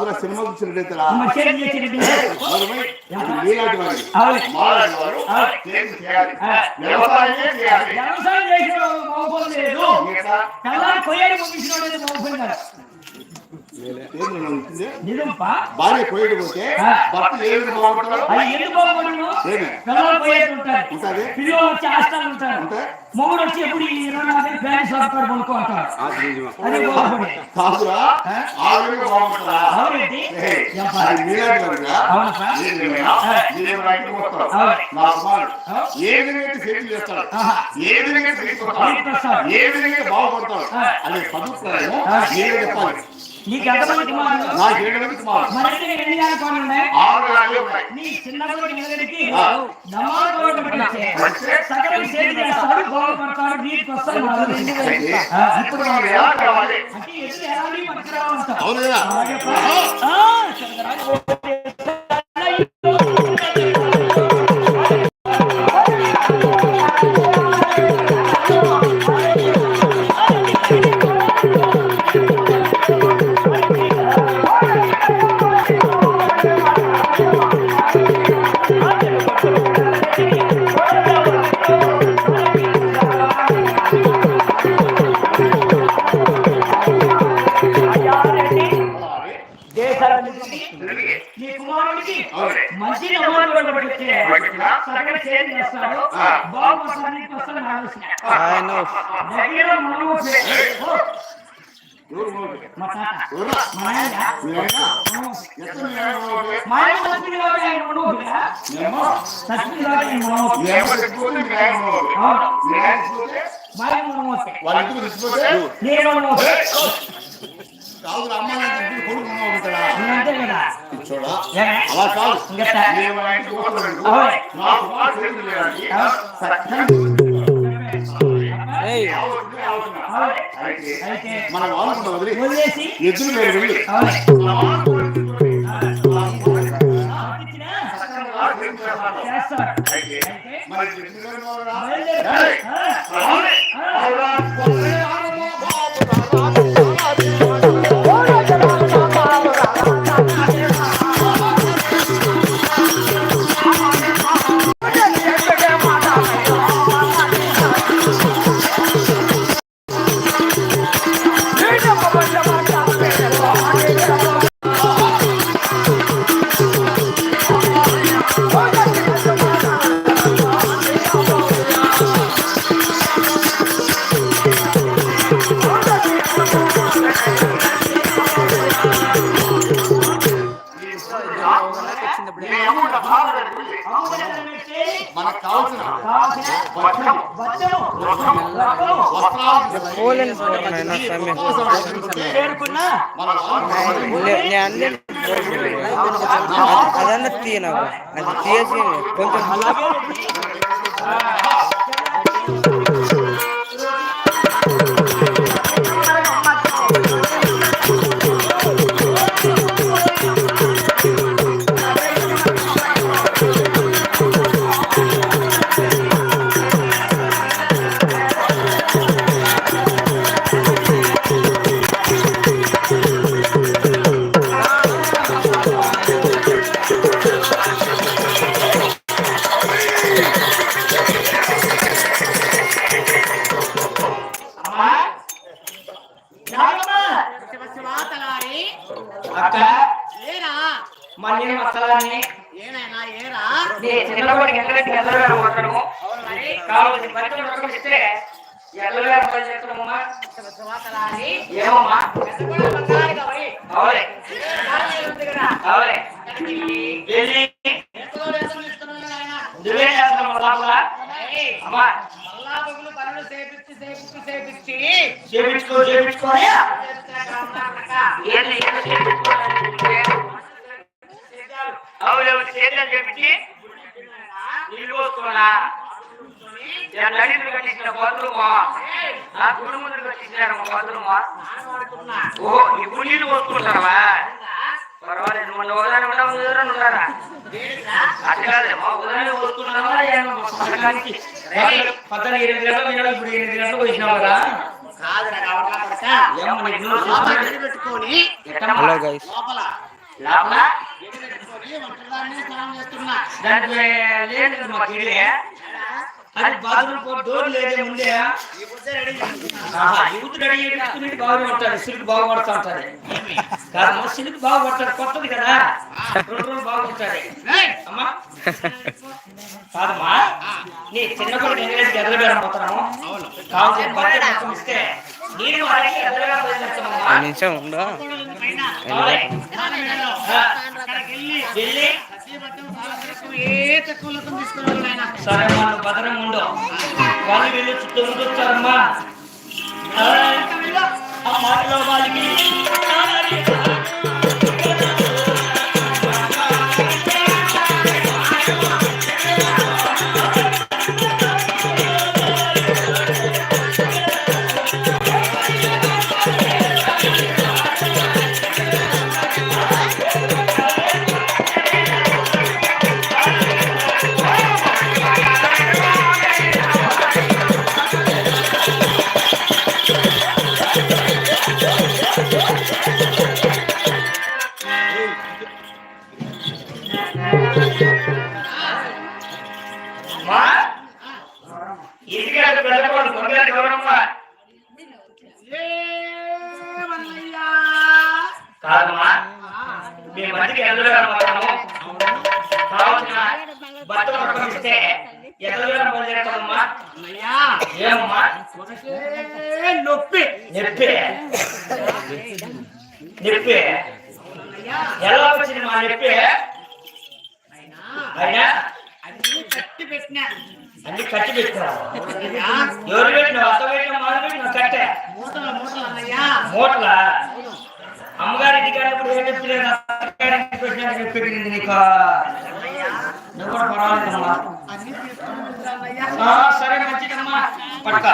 ఏ cinema చూసినట్టయితే వ్యవసాయం చేసిన భార్య కోయడు పోతే భర్త ఏ విధంగా బాగుంటాడు అది ఉంటుంది. పిల్లలు వచ్చి హాస్టల్ ఉంటారు. మొగుడు వచ్చి ఎప్పుడు ఇరవై నాలుగు కాదురా. ఆ? విధంగా. నా కుమారుడు. ఏ విధంగా చేస్తాడు. ఏ తీసుకొస్తాడు. ఏ బాగుపడతాడు. అనే. నేనే చెప్పాలి. నీకు ఎంతమంది నాకు ఏడు మంది ఎన్ని ఉన్నాయి ఆరు ఉన్నాయి నీ సేవ చేస్తాడు నీకు వస్తాడు ఇప్పుడు మనం ఎలా కావాలి? అంటే ఎదురు. అవును? కదా అలాగే పా. ఆ, చంద్రరాజు. దేశాలన్నిటికీ నీ కుమారుడికి. మంచి నమ్మకం పడితే సకల చేతి చేస్తాడు బాబు వస్తానికి వస్తాడు నా ఆలోచన దగ్గర మనము? మా తాత? మా ఆయన? మీ ఆయన? మా ఆయన చచ్చిపోయిన వాడు ఆయన మనవడురా? మీ అమ్మ? చచ్చిపోయిన వాడు ఆయన మనవడు. మీ అమ్మ చచ్చిపోతే మీ ఆయన మోటి. అవును. మీ ఆయన చచ్చిపోతే మా ఆయన మనవడే. వాళ్ళ ఇంటికి చచ్చిపోతే నేను మనవడే. కాదు అమ్మ నాన్న ఇంటికి కొడుకు అంతే కదా. చూడా? అలా కాదు. ఇంకెట్టా? నేను మా ఇంటికి పోతున్నాను. అవును. నా అన్ని అదన్నా తీయ నాకు అది తీయసి కొంచెం నువ్వే చేస్తున్నావు లోపల ఏయ్, అమ్మా. మల్లా బొగులు పనులు చేపించి చేపించి చేపించుకో చేద్దాం నీళ్ళు పోసుకున్నా. నేను నడిని కట్టించిన నా ముందు కట్టించారు మా బాత్రూమా నాన్న వాడుకున్నా. ఓ ఇప్పుడు నీళ్ళు పోసుకుంటావా మొన్న ఉదయం ఉండవు ఉదయం ఉంటారా? అట్లా కాదు మా వస్తున్నావా ఏమో పుస్తకానికి పద్దెనిమిది ఎనిమిది గంటలు నేను ఇప్పుడు ఎనిమిది గంటలకు వచ్చినావు కదా? హలో గైస్ లోపల. దాంట్లో లేదు కదా మా కిడి అది బాత్రూమ్ పో డోర్ లేదే ముందే. ఈ బుద్ధి రెడీ చేస్తున్నా. ఆహా, యూత్ రెడీ చేసుకుని బాగా ఉంటుంది సిల్క్ బాగా పడుతూ ఉంటుంది కాదు సిల్క్ బాగా పడుతుంది కొత్తది కదా. రెండు రోజులు! అమ్మా. కాదమ్మా. నీ ఎంగేజ్ కావాలి మొత్తం ఇస్తే నేను వాళ్ళకి నిమిషం అక్కడికి వెళ్ళి. సరే వాళ్ళు భద్రం ఉండు. వాళ్ళు వీళ్ళు చుట్టూ వచ్చారమ్మా. ఆ మాటలో వాళ్ళకి కాదమ్మా మీ మధ్యకి ఎదురుగా పోతాము కావాల్సిన బట్టలు పట్టుకొస్తే ఎదురుగా బయలుదేరుతామమ్మా మల్లయ్య, ఏమమ్మా కొరకే నొప్పి నొప్పి నొప్పి మల్లయ్య, ఎలా వచ్చింది మా నొప్పి అయినా అయినా అన్ని కట్టి పెట్టినా అన్ని కట్టి పెట్టారు మల్లయ్య, ఎవరు పెట్టిన అత్త పెట్టిన మాలు పెట్టిన కట్టే మూటలు మూటలు అన్నయ్య మూటల అమ్మగారి ఇంటికి వెళ్ళినప్పుడు ఏం అత్తగారింటికి పెట్టినట్టు నీకు. నువ్వు కూడా పర్వాలేదమ్మా. సరే మంచిదమ్మా. పట్ట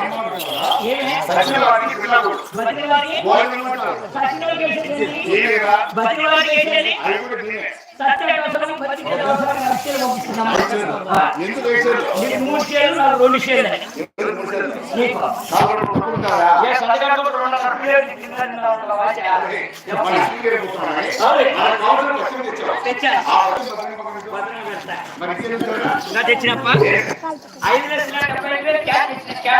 ఎందుకు మూడు షేర్లు నాకు రెండు షేర్లు తెచ్చినప్ప? ఐదు లక్షల డెబ్బై వేలు క్యాష్ క్యాష్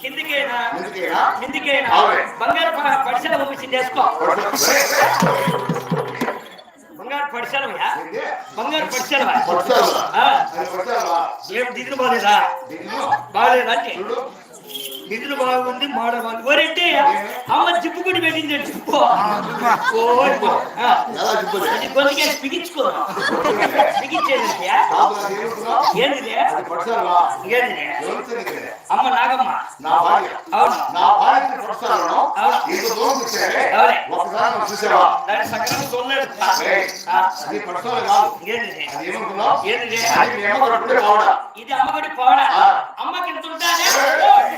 కిందికేనా? ముందుకేనా కిందికేనా? బంగారు పడిసెల పంపించి చేసుకో. బంగారు పడిసెలవయా బంగారు పడిసెలవా దిగులు బాగాలేదా బాగాలేదా అంటే? నిధులు బాగుంది మాడ బాగుంది. అమ్మ జిప్పుకుని పెట్టింది జిప్పు అమ్మ నాగమ్మ. ఇది అమ్మగడి పోవడా అమ్మకి ఎంత ఉంటానే